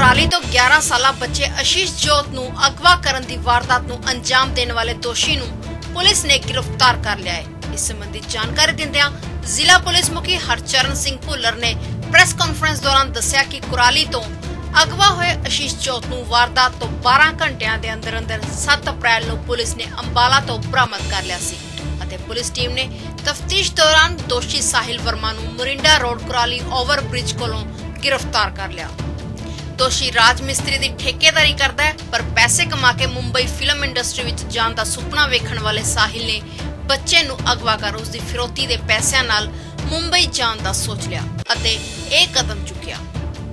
ਕੁਰਾਲੀ ਤੋਂ 11 ਸਾਲਾ ਬੱਚੇ ਅਸ਼ੀਸ਼ ਜੋਤ ਨੂੰ ਅਗਵਾ ਕਰਨ ਦੀ ਵਾਰਦਾਤ ਨੂੰ ਅੰਜਾਮ ਦੇਣ ਵਾਲੇ ਦੋਸ਼ੀ ਨੂੰ ਪੁਲਿਸ ਨੇ ਗ੍ਰਿਫਤਾਰ ਕਰ ਲਿਆ ਹੈ। ਇਸ ਸੰਬੰਧੀ ਜਾਣਕਾਰੀ ਦਿੰਦਿਆਂ ਜ਼ਿਲ੍ਹਾ ਪੁਲਿਸ ਮੁਖੀ ਹਰਚਰਨ ਸਿੰਘ ਭੁੱਲਰ ਨੇ ਪ੍ਰੈਸ ਕਾਨਫਰੰਸ ਦੌਰਾਨ ਦੱਸਿਆ ਕਿ ਕੁਰਾਲੀ ਤੋਂ ਅਗਵਾ ਹੋਏ ਅਸ਼ੀਸ਼ ਜੋਤ ਨੂੰ ਵਾਰਦਾਤ ਤੋਂ 12 ਘੰਟਿਆਂ ਦੇ ਅੰਦਰ ਅੰਦਰ 7 ਅਪ੍ਰੈਲ ਨੂੰ ਪੁਲਿਸ ਨੇ ਅੰਬਾਲਾ ਤੋਂ ਬਰਾਮਦ ਕਰ ਲਿਆ ਸੀ ਅਤੇ ਪੁਲਿਸ ਟੀਮ ਨੇ ਤਫਤੀਸ਼ ਦੌਰਾਨ ਦੋਸ਼ੀ ਸਾਹਿਲ ਵਰਮਾ ਨੂੰ Morinda road Kurali over bridge ਕੋਲੋਂ ਗ੍ਰਿਫਤਾਰ ਕਰ ਲਿਆ। ਦੋਸ਼ੀ ਰਾਜ ਮਿਸਤਰੀ ਦੀ ਠੇਕੇਦਾਰੀ ਕਰਦਾ ਹੈ, ਪਰ ਪੈਸੇ ਕਮਾ ਕੇ ਮੁੰਬਈ ਫਿਲਮ ਇੰਡਸਟਰੀ ਵਿੱਚ ਜਾਣ ਦਾ ਸੁਪਨਾ ਵੇਖਣ ਵਾਲੇ ਸਾਹਿਲ ਨੇ ਬੱਚੇ ਨੂੰ ਅਗਵਾ ਕਰ ਉਸ ਦੀ ਫਿਰੌਤੀ ਦੇ ਪੈਸਿਆਂ ਨਾਲ ਮੁੰਬਈ ਜਾਣ ਦਾ ਸੋਚ ਲਿਆ ਅਤੇ ਇਹ ਕਦਮ ਚੁੱਕਿਆ।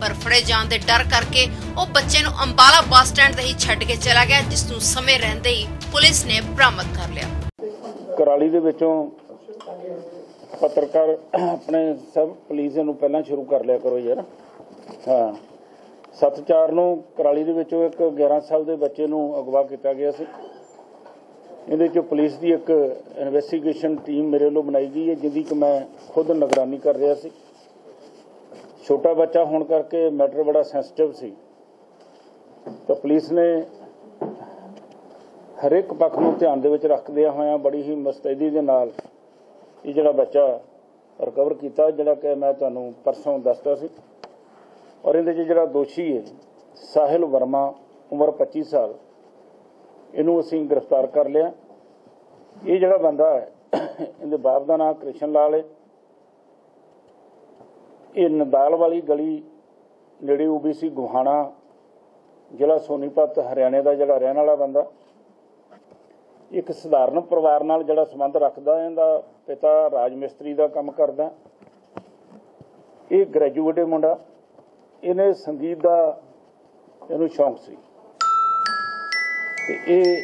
ਪਰ ਫੜੇ ਜਾਣ ਦੇ ਡਰ ਕਰਕੇ ਉਹ ਬੱਚੇ ਨੂੰ ਅੰਬਾਲਾ ਬੱਸ ਸਟੈਂਡ ਤੇ ਹੀ ਛੱਡ ਕੇ ਚਲਾ ਗਿਆ, ਜਿਸ ਨੂੰ ਸਮੇਂ ਰਹਿੰਦੇ ਹੀ ਪੁਲਿਸ ਨੇ ਬਰਾਮਦ ਕਰ ਲਿਆ। ਕਰਾਲੀ ਦੇ ਵਿੱਚੋਂ ਪੱਤਰਕਾਰ ਆਪਣੇ ਸਭ ਪੁਲਿਸ ਨੂੰ ਪਹਿਲਾਂ ਸ਼ੁਰੂ ਕਰ ਲਿਆ ਕਰੋ ਯਾਰ। ਹਾਂ। 7-4 ਨੂੰ ਕਰਾਲੀ ਦੇ ਵਿੱਚੋਂ ਇੱਕ 11 ਸਾਲ ਦੇ ਬੱਚੇ ਨੂੰ ਅਗਵਾ ਕੀਤਾ ਗਿਆ ਸੀ। ਇਹਦੇ ਚ ਪੁਲਿਸ ਦੀ ਇੱਕ ਇਨਵੈਸਟੀਗੇਸ਼ਨ ਟੀਮ ਮੇਰੇ ਵੱਲੋਂ ਬਣਾਈ ਗਈ ਹੈ, ਜਿਹਦੀ ਕਿ ਮੈਂ ਖੁਦ ਨਿਗਰਾਨੀ ਕਰ ਰਿਹਾ ਸੀ। ਛੋਟਾ ਬੱਚਾ ਹੋਣ ਕਰਕੇ ਮੈਟਰ ਬੜਾ ਸੈਂਸਿਟਿਵ ਸੀ। ਤਾਂ ਪੁਲਿਸ ਨੇ ਹਰ ਇੱਕ ਪੱਖ ਨੂੰ ਧਿਆਨ ਦੇ ਵਿੱਚ ਰੱਖਦਿਆਂ ਹੋਇਆਂ ਬੜੀ ਹੀ ਮੁਸਤੈਦੀ ਦੇ ਨਾਲ ਇਹ ਜਿਹੜਾ ਬੱਚਾ ਰਿਕਵਰ ਕੀਤਾ, ਜਿਹੜਾ ਕਿ ਮੈਂ ਤੁਹਾਨੂੰ ਪਰਸੋਂ ਦੱਸਦਾ ਸੀ। ਔਰ ਇਹਦੇ 'ਚ ਜਿਹੜਾ ਦੋਸ਼ੀ ਹੈ, ਸਾਹਿਲ ਵਰਮਾ, ਉਮਰ 25 ਸਾਲ, ਇਹਨੂੰ ਅਸੀਂ ਗ੍ਰਿਫਤਾਰ ਕਰ ਲਿਆ। ਇਹ ਜਿਹੜਾ ਬੰਦਾ ਹੈ, ਇਹਦੇ ਬਾਪ ਦਾ ਨਾਮ ਕ੍ਰਿਸ਼ਨ ਲਾਲ ਹੈ। ਇਹ ਨਦਾਲ ਵਾਲੀ ਗਲੀ ਨੇੜੇ ਓਬੀਸੀ ਗੁਹਾਣਾ, ਜ਼ਿਲ੍ਹਾ ਸੋਨੀਪਤ, ਹਰਿਆਣੇ ਦਾ ਜਿਹੜਾ ਰਹਿਣ ਵਾਲਾ ਬੰਦਾ। ਇੱਕ ਸਧਾਰਨ ਪਰਿਵਾਰ ਨਾਲ ਜਿਹੜਾ ਸੰਬੰਧ ਰੱਖਦਾ, ਇਹਦਾ ਪਿਤਾ ਰਾਜ ਮਿਸਤਰੀ ਦਾ ਕੰਮ ਕਰਦਾ। ਇਹ ਗ੍ਰੈਜੂਏਟ ਮੁੰਡਾ। ਇਹਨੇ ਸੰਗੀਤ ਦਾ ਇਹਨੂੰ ਸ਼ੌਂਕ ਸੀ। ਤੇ ਇਹ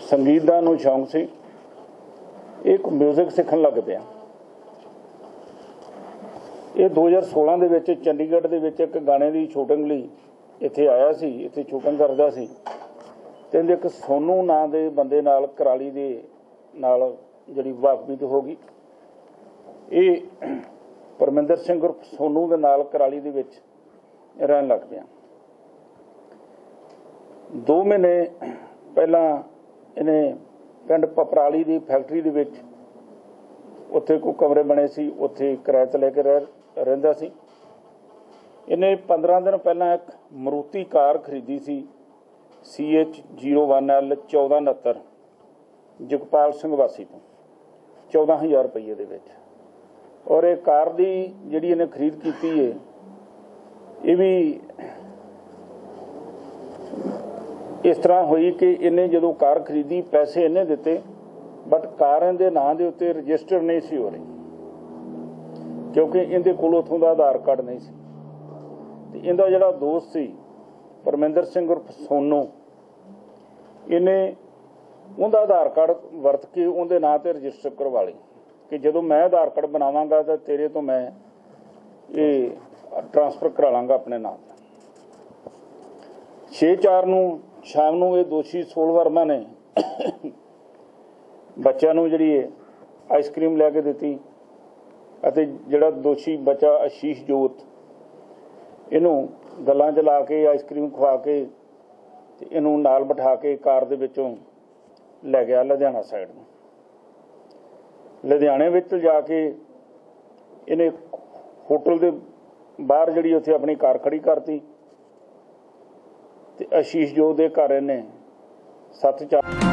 ਸੰਗੀਤ ਦਾ ਨੂੰ ਸ਼ੌਂਕ ਸੀ। ਇਹ ਇੱਕ 뮤직 ਸਿੱਖਣ ਲੱਗ ਪਿਆ। ਇਹ 2016 ਦੇ ਵਿੱਚ ਚੰਡੀਗੜ੍ਹ ਦੇ ਵਿੱਚ ਇੱਕ ਗਾਣੇ ਦੀ ਸ਼ੂਟਿੰਗ ਲਈ ਇੱਥੇ ਆਇਆ ਸੀ, ਇੱਥੇ ਸ਼ੂਟਿੰਗ ਕਰਦਾ ਸੀ। ਤੇ ਇਹਦੇ ਇੱਕ ਸੋਨੂ ਨਾਂ ਦੇ ਬੰਦੇ ਨਾਲ, ਕਰਾਲੀ ਦੇ ਨਾਲ ਜਿਹੜੀ ਵਾਕਬੀਤ ਹੋ ਗਈ। ਇਹ ਪਰਮਿੰਦਰ ਸਿੰਘ ਉਰਫ ਸੋਨੂ ਦੇ ਨਾਲ ਕਰਾਲੀ ਦੇ ਵਿੱਚ ਰਹਿਣ ਲੱਗ ਪਿਆ। 2 ਮਹੀਨੇ ਪਹਿਲਾਂ ਇਹਨੇ ਪਿੰਡ ਪਪਰਾਲੀ ਦੀ ਫੈਕਟਰੀ ਦੇ ਵਿੱਚ ਉੱਥੇ ਕੋ ਕਮਰੇ ਬਣੇ ਸੀ, ਉੱਥੇ ਕਿਰਾਏ ਤੇ ਲੈ ਕੇ ਰਹਿ- ਰਹਿੰਦਾ ਸੀ। ਇਹਨੇ 15 ਦਿਨ ਪਹਿਲਾਂ ਇੱਕ ਮਰੂਤੀ ਕਾਰ ਖਰੀਦੀ ਸੀ CH01L 1469 ਜਗਪਾਲ ਸਿੰਘ ਵਾਸੀ ਤੋਂ 14000 ਰੁਪਏ ਦੇ ਵਿੱਚ। ਔਰ ਇਹ ਕਾਰ ਦੀ ਜਿਹੜੀ ਇਹਨੇ ਖਰੀਦ ਕੀਤੀ ਏ, ਇਹ ਵੀ ਇਸ ਤਰ੍ਹਾਂ ਹੋਈ ਕਿ ਇਹਨੇ ਜਦੋਂ ਕਾਰ ਖਰੀਦੀ, ਪੈਸੇ ਇਹਨੇ ਦਿੱਤੇ ਬਟ ਕਾਰ ਇਹਦੇ ਨਾਂ ਦੇ ਉੱਤੇ ਰਜਿਸਟਰ ਨਹੀਂ ਸੀ ਹੋ ਰਹੀ। ਕਿਉਂਕਿ ਇਹਦੇ ਕੋਲ ਉਥੋਂ ਦਾ ਆਧਾਰ ਕਾਰਡ ਨਹੀਂ ਸੀ। ਤੇ ਇਹਦਾ ਜਿਹੜਾ ਦੋਸਤ ਸੀ, ਪਰਮਿੰਦਰ ਸਿੰਘ ਉਰਫ ਸੋਨੋ, ਇਹਨੇ ਉਹਦਾ ਆਧਾਰ ਕਾਰਡ ਵਰਤ ਕੇ ਉਹਦੇ ਨਾਂ ਤੇ ਰਜਿਸਟਰ ਕਰਵਾ ਲਈ ਕਿ ਜਦੋਂ ਮੈਂ ਆਧਾਰ ਕਾਰਡ ਬਣਾਵਾਂਗਾ ਤਾਂ ਤੇਰੇ ਤੋਂ ਮੈਂ ਇਹ ਟ੍ਰਾਂਸਫਰ ਕਰਾ ਲਾਂਗਾ ਆਪਣੇ ਨਾਂ ਤੇ 6-4 ਨੂੰ, ਸ਼ਾਮ ਨੂੰ ਇਹ ਦੋਸ਼ੀ ਸੋਲ ਵਰਮਾ ਨੇ ਬੱਚਿਆਂ ਨੂੰ ਜਿਹੜੀ ਹੈ ਆਈਸਕ੍ਰੀਮ ਲੈ ਕੇ ਦਿੱਤੀ ਅਤੇ ਜਿਹੜਾ ਦੋਸ਼ੀ ਬਚਾ ਅਸ਼ੀਸ਼ ਜੋਤ, ਇਹਨੂੰ ਗੱਲਾਂ 'ਚ ਲਾ ਕੇ ਆਈਸਕ੍ਰੀਮ ਖਵਾ ਕੇ ਤੇ ਇਹਨੂੰ ਨਾਲ ਬਿਠਾ ਕੇ ਕਾਰ ਦੇ ਵਿੱਚੋਂ ਲੈ ਗਿਆ ਲੁਧਿਆਣਾ ਸਾਈਡ ਨੂੰ। ਲੁਧਿਆਣੇ ਵਿੱਚ ਜਾ ਕੇ ਇਹਨੇ ਹੋਟਲ ਦੇ ਬਾਹਰ ਜਿਹੜੀ ਉੱਥੇ ਆਪਣੀ ਕਾਰ ਖੜੀ ਕਰਤੀ ਤੇ ਆਸ਼ੀਸ਼ ਜੋਤ ਦੇ ਘਰ ਇਹਨੇ ਸੱਤ ਚਾਰ